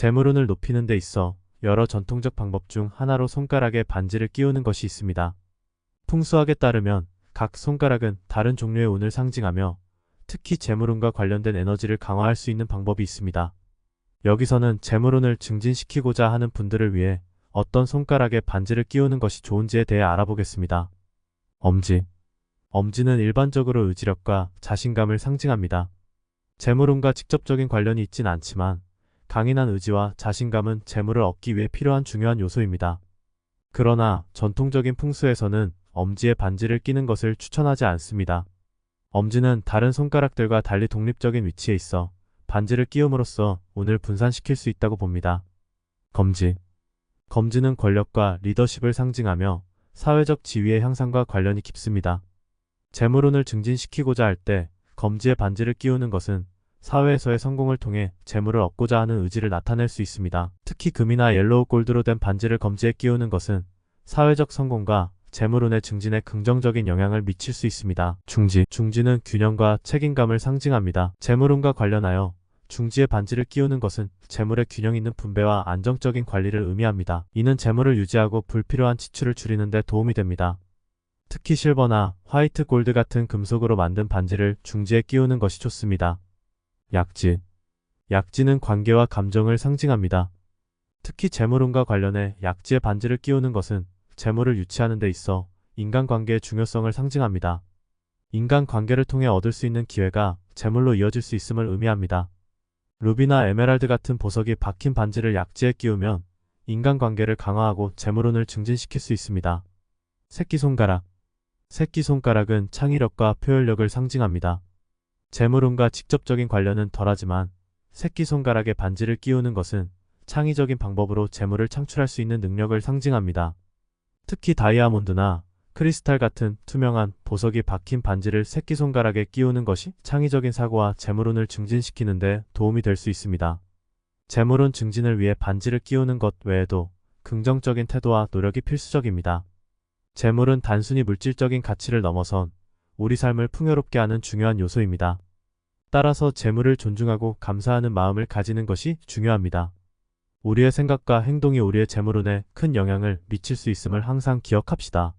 재물운을 높이는 데 있어 여러 전통적 방법 중 하나로 손가락에 반지를 끼우는 것이 있습니다. 풍수학에 따르면 각 손가락은 다른 종류의 운을 상징하며 특히 재물운과 관련된 에너지를 강화할 수 있는 방법이 있습니다. 여기서는 재물운을 증진시키고자 하는 분들을 위해 어떤 손가락에 반지를 끼우는 것이 좋은지에 대해 알아보겠습니다. 엄지. 엄지는 일반적으로 의지력과 자신감을 상징합니다. 재물운과 직접적인 관련이 있진 않지만 강인한 의지와 자신감은 재물을 얻기 위해 필요한 중요한 요소입니다. 그러나 전통적인 풍수에서는 엄지에 반지를 끼는 것을 추천하지 않습니다. 엄지는 다른 손가락들과 달리 독립적인 위치에 있어 반지를 끼움으로써 운을 분산시킬 수 있다고 봅니다. 검지. 검지는 권력과 리더십을 상징하며 사회적 지위의 향상과 관련이 깊습니다. 재물운을 증진시키고자 할 때 검지에 반지를 끼우는 것은 사회에서의 성공을 통해 재물을 얻고자 하는 의지를 나타낼 수 있습니다. 특히 금이나 옐로우 골드로 된 반지를 검지에 끼우는 것은 사회적 성공과 재물운의 증진에 긍정적인 영향을 미칠 수 있습니다. 중지. 중지는 균형과 책임감을 상징합니다. 재물운과 관련하여 중지에 반지를 끼우는 것은 재물의 균형 있는 분배와 안정적인 관리를 의미합니다. 이는 재물을 유지하고 불필요한 지출을 줄이는 데 도움이 됩니다. 특히 실버나 화이트 골드 같은 금속으로 만든 반지를 중지에 끼우는 것이 좋습니다. 약지. 약지는 관계와 감정을 상징합니다. 특히 재물운과 관련해 약지에 반지를 끼우는 것은 재물을 유치하는 데 있어 인간관계의 중요성을 상징합니다. 인간관계를 통해 얻을 수 있는 기회가 재물로 이어질 수 있음을 의미합니다. 루비나 에메랄드 같은 보석이 박힌 반지를 약지에 끼우면 인간관계를 강화하고 재물운을 증진시킬 수 있습니다. 새끼손가락 새끼손가락은 창의력과 표현력을 상징합니다. 재물운과 직접적인 관련은 덜하지만 새끼손가락에 반지를 끼우는 것은 창의적인 방법으로 재물을 창출할 수 있는 능력을 상징합니다. 특히 다이아몬드나 크리스탈 같은 투명한 보석이 박힌 반지를 새끼손가락에 끼우는 것이 창의적인 사고와 재물운을 증진시키는 데 도움이 될 수 있습니다. 재물운 증진을 위해 반지를 끼우는 것 외에도 긍정적인 태도와 노력이 필수적입니다. 재물은 단순히 물질적인 가치를 넘어선 우리 삶을 풍요롭게 하는 중요한 요소입니다. 따라서 재물을 존중하고 감사하는 마음을 가지는 것이 중요합니다. 우리의 생각과 행동이 우리의 재물운에 큰 영향을 미칠 수 있음을 항상 기억합시다.